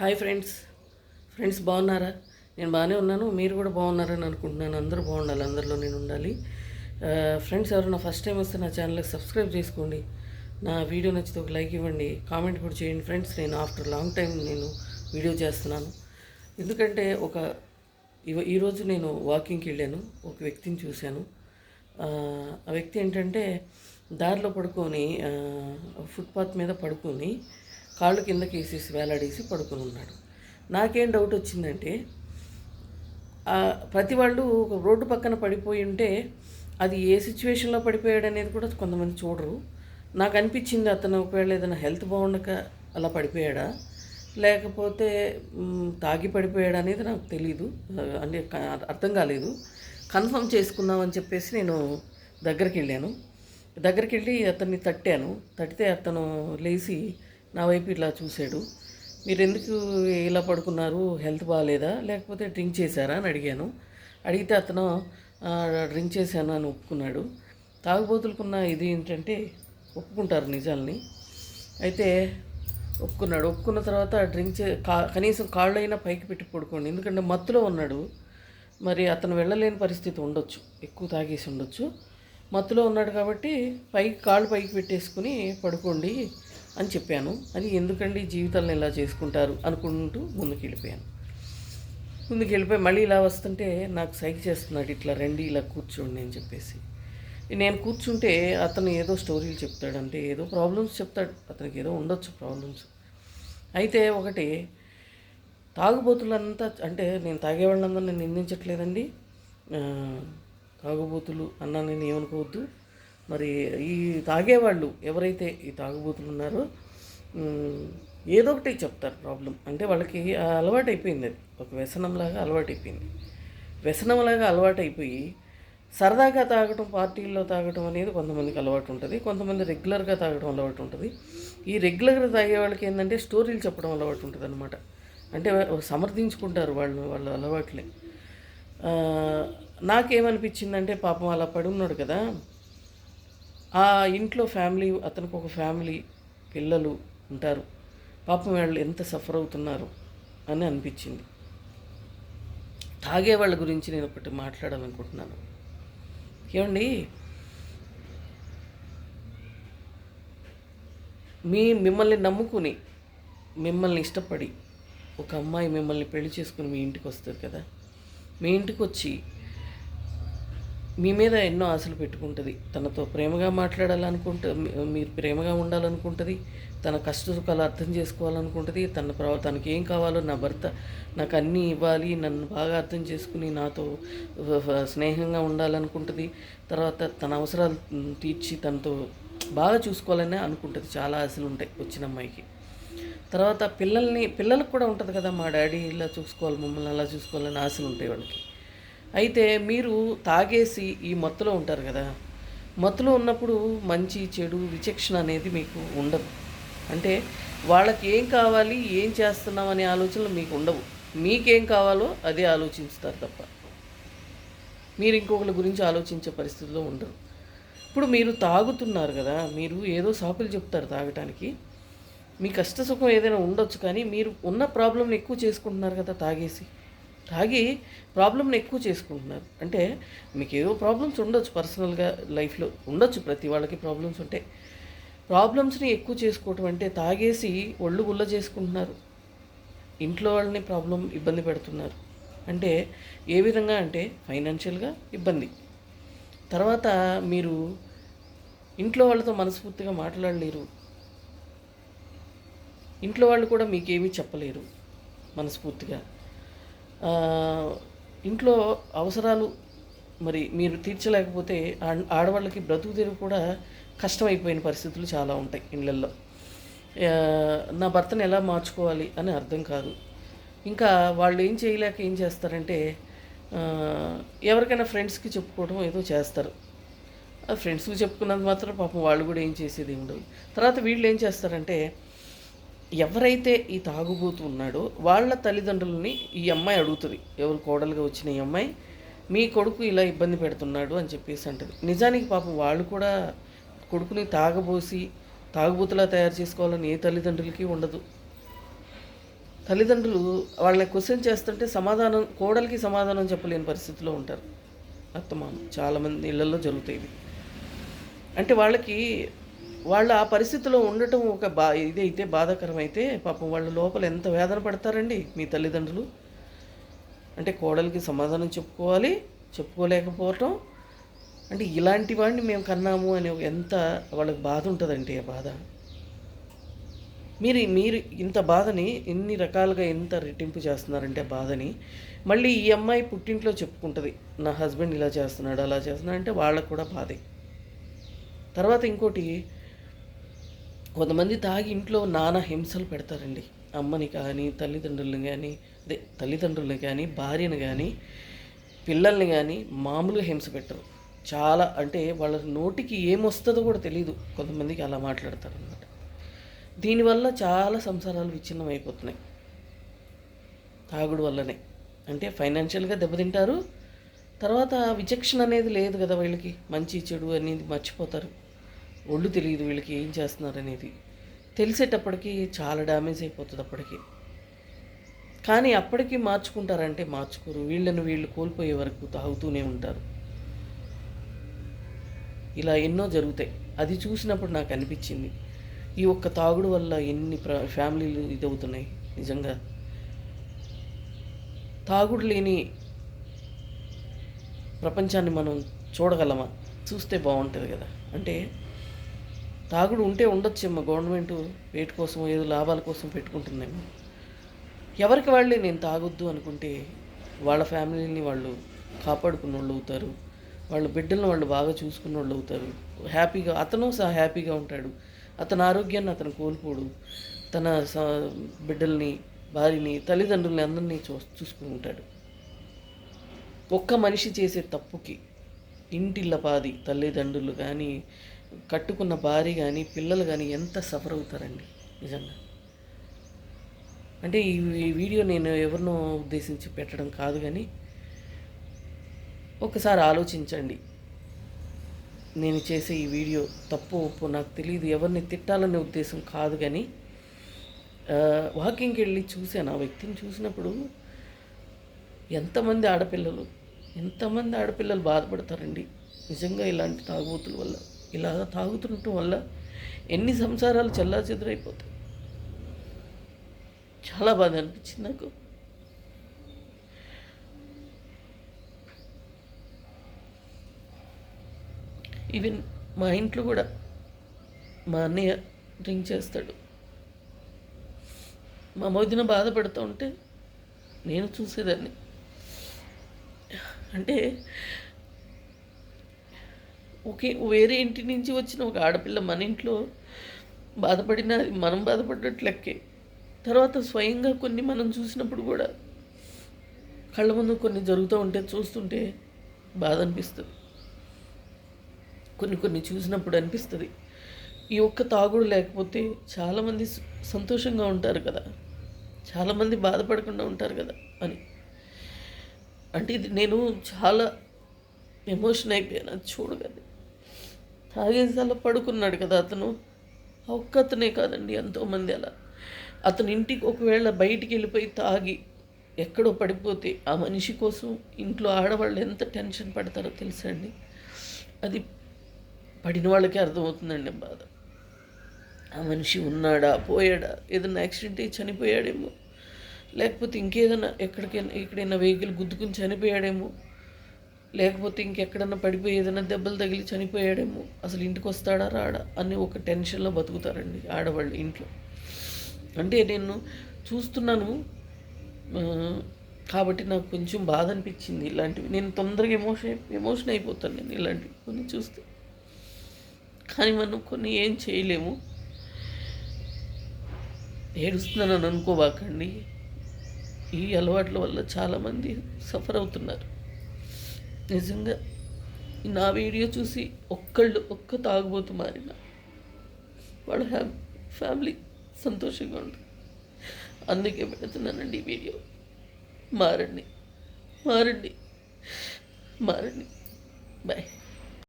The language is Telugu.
Hi friends. ఫ్రెండ్స్ బాగున్నారా? నేను బాగానే ఉన్నాను. మీరు కూడా బాగున్నారని అనుకుంటున్నాను. అందరూ బాగుండాలి. అందరిలో నేను ఉండాలి. ఫ్రెండ్స్ ఎవరైనా ఫస్ట్ టైం వస్తే నా ఛానల్కి సబ్స్క్రైబ్ చేసుకోండి. నా వీడియో నచ్చితే ఒక లైక్ ఇవ్వండి. కామెంట్ కూడా చేయండి ఫ్రెండ్స్. నేను ఆఫ్టర్ లాంగ్ టైం నేను వీడియో చేస్తున్నాను. ఎందుకంటే ఒక ఇవ- ఈరోజు నేను వాకింగ్కి వెళ్ళాను. ఒక వ్యక్తిని చూశాను. ఆ, వ్యక్తి ఏంటంటే దారిలో పడుకొని ఫుట్పాత్ మీద పడుకొని కాళ్ళు కిందకి వేసేసి వేలాడేసి పడుకొని ఉన్నాడు. నాకేం డౌట్ వచ్చిందంటే ప్రతి వాళ్ళు ఒక రోడ్డు పక్కన పడిపోయి ఉంటే అది ఏ సిచ్యువేషన్లో పడిపోయాడు అనేది కూడా కొంతమంది చూడరు. నాకు అనిపించింది అతను ఒకవేళ ఏదైనా హెల్త్ బాగుండక అలా పడిపోయాడా? లేకపోతే తాగి పడిపోయాడా అనేది నాకు తెలీదు. అంటే అర్థం కాలేదు. కన్ఫర్మ్ చేసుకుందామని చెప్పేసి నేను దగ్గరికి వెళ్ళాను. దగ్గరికి వెళ్ళి అతన్ని తట్టాను. తట్టితే అతను లేచి నా వైపు ఇలా చూశాడు. మీరు ఎందుకు ఇలా పడుకున్నారు? హెల్త్ బాగాలేదా లేకపోతే డ్రింక్ చేశారా? అని అడిగాను. అడిగితే అతను డ్రింక్ చేశాను అని ఒప్పుకున్నాడు. తాగుబోతులకున్న ఇది ఏంటంటే ఒప్పుకుంటారు నిజాల్ని. అయితే ఒప్పుకున్నాడు. ఒప్పుకున్న తర్వాత డ్రింక్ చే కా కనీసం కాళ్ళైనా పైకి పెట్టి పడుకోండి. ఎందుకంటే మత్తులో ఉన్నాడు. మరి అతను వెళ్ళలేని పరిస్థితి ఉండొచ్చు. ఎక్కువ తాగేసి ఉండొచ్చు. మత్తులో ఉన్నాడు కాబట్టి పైకి కాళ్ళు పైకి పెట్టేసుకుని పడుకోండి. అని చెప్పాను. అది ఎందుకండి జీవితాలను ఇలా చేసుకుంటారు అనుకుంటూ ముందుకు వెళ్ళిపోయాను ముందుకు వెళ్ళిపోయి మళ్ళీ ఇలా వస్తుంటే నాకు సైకి చేస్తున్నాడు ఇట్లా రండి ఇలా కూర్చోండి అని చెప్పేసి. నేను కూర్చుంటే అతను ఏదో స్టోరీలు చెప్తాడు అంటే ఏదో ప్రాబ్లమ్స్ చెప్తాడు. అతనికి ఏదో ఉండొచ్చు ప్రాబ్లమ్స్. అయితే ఒకటి తాగుబోతులంతా అంటే నేను తాగేవాళ్ళందరూ నేను నిందించట్లేదండి తాగుబోతులు అన్నా నేను ఏమనుకోవద్దు. మరి ఈ తాగేవాళ్ళు ఎవరైతే ఈ తాగుబోతులు ఉన్నారో ఏదో ఒకటి చెప్తారు ప్రాబ్లం. అంటే వాళ్ళకి అలవాటు అయిపోయింది అది. ఒక వ్యసనంలాగా అలవాటు అయిపోయింది వ్యసనంలాగా అలవాటు అయిపోయి సరదాగా తాగటం పార్టీల్లో తాగటం అనేది కొంతమందికి అలవాటు ఉంటుంది కొంతమంది రెగ్యులర్గా తాగడం అలవాటు ఉంటుంది ఈ రెగ్యులర్గా తాగే వాళ్ళకి ఏంటంటే స్టోరీలు చెప్పడం అలవాటు ఉంటుంది అనమాట అంటే సమర్థించుకుంటారు వాళ్ళు వాళ్ళ అలవాట్లే. నాకేమనిపించిందంటే పాపం అలా పడి ఉన్నాడు కదా. ఆ ఇంట్లో ఫ్యామిలీ అతనికి ఒక ఫ్యామిలీ పిల్లలు ఉంటారు. పాపం వాళ్ళు ఎంత సఫర్ అవుతున్నారు అని అనిపించింది. తాగే వాళ్ళ గురించి నేను ఒకటి మాట్లాడాలనుకుంటున్నాను. ఏమండి? మీ మిమ్మల్ని నమ్ముకుని మిమ్మల్ని ఇష్టపడి ఒక అమ్మాయి మిమ్మల్ని పెళ్ళి చేసుకుని మీ ఇంటికి వస్తుంది కదా? మీ ఇంటికి వచ్చి మీ మీద ఎన్నో ఆశలు పెట్టుకుంటుంది. తనతో ప్రేమగా మాట్లాడాలనుకుంటే మీరు ప్రేమగా ఉండాలనుకుంటుంది. తన కష్ట సుఖాలు అర్థం చేసుకోవాలనుకుంటుంది. తన ప్ర తనకి ఏం కావాలో నా భర్త నాకు అన్నీ ఇవ్వాలి. నన్ను బాగా అర్థం చేసుకుని నాతో స్నేహంగా ఉండాలనుకుంటుంది. తర్వాత తన అవసరాలు తీర్చి తనతో బాగా చూసుకోవాలని అనుకుంటుంది. చాలా ఆశలు ఉంటాయి వచ్చిన అమ్మాయికి. తర్వాత పిల్లల్ని పిల్లలకు కూడా ఉంటుంది కదా మా డాడీ ఇలా చూసుకోవాలి మమ్మల్ని అలా చూసుకోవాలని ఆశలు ఉంటాయి వాళ్ళకి. అయితే మీరు తాగేసి ఈ మత్తులో ఉంటారు కదా. మత్తులో ఉన్నప్పుడు మంచి చెడు విచక్షణ అనేది మీకు ఉండదు. అంటే వాళ్ళకి ఏం కావాలి ఏం చేస్తున్నాం అనే ఆలోచనలు మీకు ఉండవు. మీకేం కావాలో అదే ఆలోచిస్తారు తప్ప. మీరు ఇంకొకరి గురించి ఆలోచించే పరిస్థితిలో ఉండరు. ఇప్పుడు మీరు తాగుతున్నారు కదా మీరు ఏదో సాకులు చెప్తారు తాగటానికి. మీ కష్ట సుఖం ఏదైనా ఉండొచ్చు కానీ మీరు ఉన్న ప్రాబ్లంని ఎక్కువ చేసుకుంటున్నారు కదా తాగేసి. తాగి ప్రాబ్లంని ఎక్కువ చేసుకుంటున్నారు. అంటే మీకు ఏదో ప్రాబ్లమ్స్ ఉండొచ్చు పర్సనల్గా లైఫ్లో ఉండొచ్చు ప్రతి వాళ్ళకి ప్రాబ్లమ్స్ ఉంటాయి ప్రాబ్లమ్స్ని ఎక్కువ చేసుకోవటం అంటే తాగేసి ఒళ్ళు గుల్ల చేసుకుంటున్నారు. ఇంట్లో వాళ్ళని ప్రాబ్లం ఇబ్బంది పెడుతున్నారు. అంటే ఏ విధంగా అంటే ఫైనాన్షియల్గా ఇబ్బంది. తర్వాత మీరు ఇంట్లో వాళ్ళతో మనస్ఫూర్తిగా మాట్లాడలేరు. ఇంట్లో వాళ్ళు కూడా మీకేమీ చెప్పలేరు మనస్ఫూర్తిగా. ఇంట్లో అవసరాలు మరి మీరు తీర్చలేకపోతే ఆ- ఆడవాళ్ళకి బ్రతుకు తెరువు కూడా కష్టమైపోయిన పరిస్థితులు చాలా ఉంటాయి ఇళ్ళల్లో. నా భర్తను ఎలా మార్చుకోవాలి అని అర్థం కాదు. ఇంకా వాళ్ళు ఏం చేయలేక ఏం చేస్తారంటే ఎవరికైనా ఫ్రెండ్స్కి చెప్పుకోవడం ఏదో చేస్తారు. ఫ్రెండ్స్కి చెప్పుకున్నంత మాత్రం పాపం వాళ్ళు కూడా ఏం చేసేది ఉండదు. తర్వాత వీళ్ళు ఏం చేస్తారంటే ఎవరైతే ఈ తాగుబోతు ఉన్నాడో వాళ్ళ తల్లిదండ్రులని ఈ అమ్మాయి అడుగుతుంది. ఎవరు కోడలుగా వచ్చిన ఈ అమ్మాయి మీ కొడుకు ఇలా ఇబ్బంది పెడుతున్నాడు అని చెప్పేసి అంటది. నిజానికి పాపం వాళ్ళు కూడా కొడుకుని తాగబోసి తాగుబోతులా తయారు చేసుకోవాలని ఏ తల్లిదండ్రులకి ఉండదు. తల్లిదండ్రులు వాళ్ళని క్వశ్చన్ చేస్తుంటే సమాధానం కోడలికి సమాధానం చెప్పలేని పరిస్థితిలో ఉంటారు. అత్తమామ చాలామంది ఇళ్ళలో జరుగుతాయి అంటే వాళ్ళకి వాళ్ళు ఆ పరిస్థితిలో ఉండటం ఒక బా ఇదైతే బాధాకరమైతే పాపం వాళ్ళ లోపల ఎంత వేదన పడతారండి మీ తల్లిదండ్రులు. అంటే కోడలికి సమాధానం చెప్పుకోవాలి చెప్పుకోలేకపోవటం. అంటే ఇలాంటి వాడిని మేము కన్నాము అని ఎంత వాళ్ళకి బాధ ఉంటుందండి ఆ బాధ. మీరు మీరు ఇంత బాధని ఎన్ని రకాలుగా ఎంత రెట్టింపు చేస్తున్నారంటే ఆ బాధని మళ్ళీ ఈ అమ్మాయి పుట్టింట్లో చెప్పుకుంటుంది. నా హస్బెండ్ ఇలా చేస్తున్నాడు అలా చేస్తున్నాడు అంటే వాళ్ళకు కూడా బాధే. తర్వాత ఇంకోటి కొంతమంది తాగి ఇంట్లో నానా హింసలు పెడతారండి. అమ్మని కానీ తల్లిదండ్రులను కానీ అదే తల్లిదండ్రులను కానీ భార్యను కానీ పిల్లల్ని కానీ మామూలుగా హింస పెట్టరు. చాలా అంటే వాళ్ళ నోటికి ఏమొస్తుందో కూడా తెలియదు కొంతమందికి అలా మాట్లాడతారు అన్నమాట దీనివల్ల చాలా సంసారాలు విచ్ఛిన్నం అయిపోతున్నాయి తాగుడు వల్లనే. అంటే ఫైనాన్షియల్గా దెబ్బతింటారు. తర్వాత విచక్షణ అనేది లేదు కదా వీళ్ళకి. మంచి చెడు అనేది మర్చిపోతారు. ఒళ్ళు తెలియదు వీళ్ళకి ఏం చేస్తున్నారు అనేది తెలిసేటప్పటికి చాలా డ్యామేజ్ అయిపోతుంది అప్పటికి. కానీ అప్పటికి మార్చుకుంటారంటే మార్చుకోరు. వీళ్ళని వీళ్ళు కోల్పోయే వరకు తాగుతూనే ఉంటారు. ఇలా ఎన్నో జరుగుతాయి. అది చూసినప్పుడు నాకు అనిపించింది. ఈ ఒక్క తాగుడు వల్ల ఎన్ని ప్ర ఫ్యామిలీలు ఇదవుతున్నాయి. నిజంగా. తాగుడు లేని ప్రపంచాన్ని మనం చూడగలమా? చూస్తే బాగుంటుంది కదా. అంటే తాగుడు ఉంటే ఉండొచ్చేమో గవర్నమెంట్ వేటి కోసం ఏదో లాభాల కోసం పెట్టుకుంటుందేమో. ఎవరికి వాళ్ళే నేను తాగొద్దు అనుకుంటే వాళ్ళ ఫ్యామిలీని వాళ్ళు కాపాడుకున్న వాళ్ళు అవుతారు. వాళ్ళ బిడ్డలను వాళ్ళు బాగా చూసుకున్న వాళ్ళు అవుతారు. హ్యాపీగా అతను సహా హ్యాపీగా ఉంటాడు. అతని ఆరోగ్యాన్ని అతను కోల్పోడు. తన స- బిడ్డల్ని భార్యని తల్లిదండ్రుల్ని అందరినీ చూ చూసుకుని ఉంటాడు. ఒక్క మనిషి చేసే తప్పుకి ఇంటిల్లపాది తల్లిదండ్రులు కానీ కట్టుకున్న భార్య కానీ పిల్లలు కానీ ఎంత సఫర్ అవుతారండి నిజంగా. అంటే ఈ వీడియో నేను ఎవరినో ఉద్దేశించి పెట్టడం కాదు కానీ ఒకసారి ఆలోచించండి. నేను చేసే ఈ వీడియో తప్పు ఒప్పు నాకు తెలియదు ఎవరిని తిట్టాలనే ఉద్దేశం కాదు కానీ వాకింగ్కి వెళ్ళి చూశాను. ఆ వ్యక్తిని చూసినప్పుడు ఎంతమంది ఆడపిల్లలు ఎంతమంది ఆడపిల్లలు బాధపడతారండి. నిజంగా ఇలాంటి తాగుబోతుల వల్ల. ఇలా తాగుతుండటం వల్ల ఎన్ని సంసారాలు చల్లా చెదురైపోతాయి చాలా బాధ అనిపించింది నాకు. ఈవెన్ మా ఇంట్లో కూడా మా అన్నయ్య డ్రింక్ చేస్తాడు. మా వదిన బాధపడుతూ ఉంటే నేను చూసేదాన్ని. అంటే ఒకే వేరే ఇంటి నుంచి వచ్చిన ఒక ఆడపిల్ల మన ఇంట్లో బాధపడినా అది మనం బాధపడ్డట్టు లెక్కే. తర్వాత స్వయంగా కొన్ని మనం చూసినప్పుడు కూడా కళ్ళ ముందు కొన్ని జరుగుతూ ఉంటే చూస్తుంటే బాధ అనిపిస్తుంది. కొన్ని కొన్ని చూసినప్పుడు అనిపిస్తుంది. ఈ ఒక్క తాగుడు లేకపోతే చాలామంది సంతోషంగా ఉంటారు కదా. చాలామంది బాధపడకుండా ఉంటారు కదా అని. అంటే ఇది నేను చాలా ఎమోషన్ అయిపోయాను అది చూడగలి తాగేసి అలా పడుకున్నాడు కదా అతను. ఒక్కతనే ఒక్క అతనే కాదండి ఎంతోమంది అలా. అతని ఇంటికి ఒకవేళ బయటికి వెళ్ళిపోయి తాగి ఎక్కడో పడిపోతే ఆ మనిషి కోసం ఇంట్లో ఆడవాళ్ళు ఎంత టెన్షన్ పడతారో తెలుసా అండి? అది పడిన వాళ్ళకే అర్థమవుతుందండి బాధ. ఆ మనిషి ఉన్నాడా పోయాడా ఏదైనా యాక్సిడెంట్ అయ్యి చనిపోయాడేమో? లేకపోతే ఇంకేదైనా ఎక్కడికైనా ఎక్కడైనా వెహికల్ గుద్దుకుని చనిపోయాడేమో? లేకపోతే ఇంకెక్కడన్నా పడిపోయి ఏదైనా దెబ్బలు తగిలి చనిపోయాడేమో అసలు ఇంటికి వస్తాడా రాడా అని ఒక టెన్షన్లో బతుకుతారండి ఆడవాళ్ళు ఇంట్లో. అంటే నేను చూస్తున్నాను కాబట్టి నాకు కొంచెం బాధ అనిపించింది ఇలాంటివి. నేను తొందరగా ఎమోషన్ ఎమోషన్ అయిపోతాను నేను ఇలాంటివి కొన్ని చూస్తే. కానీ మనం కొన్ని ఏం చేయలేము. ఏడుస్తున్నానని అనుకోబాకండి ఈ అలవాట్ల వల్ల చాలామంది సఫర్ అవుతున్నారు. నిజంగా నా వీడియో చూసి ఒక్కళ్ళు ఒక్క తాగుబోతు మారిన వాళ్ళ హ్యా ఫ్యామిలీ సంతోషంగా ఉంటుంది అందుకే పెడుతున్నానండి ఈ వీడియో. మారండి. మారండి. మారండి. బాయ్.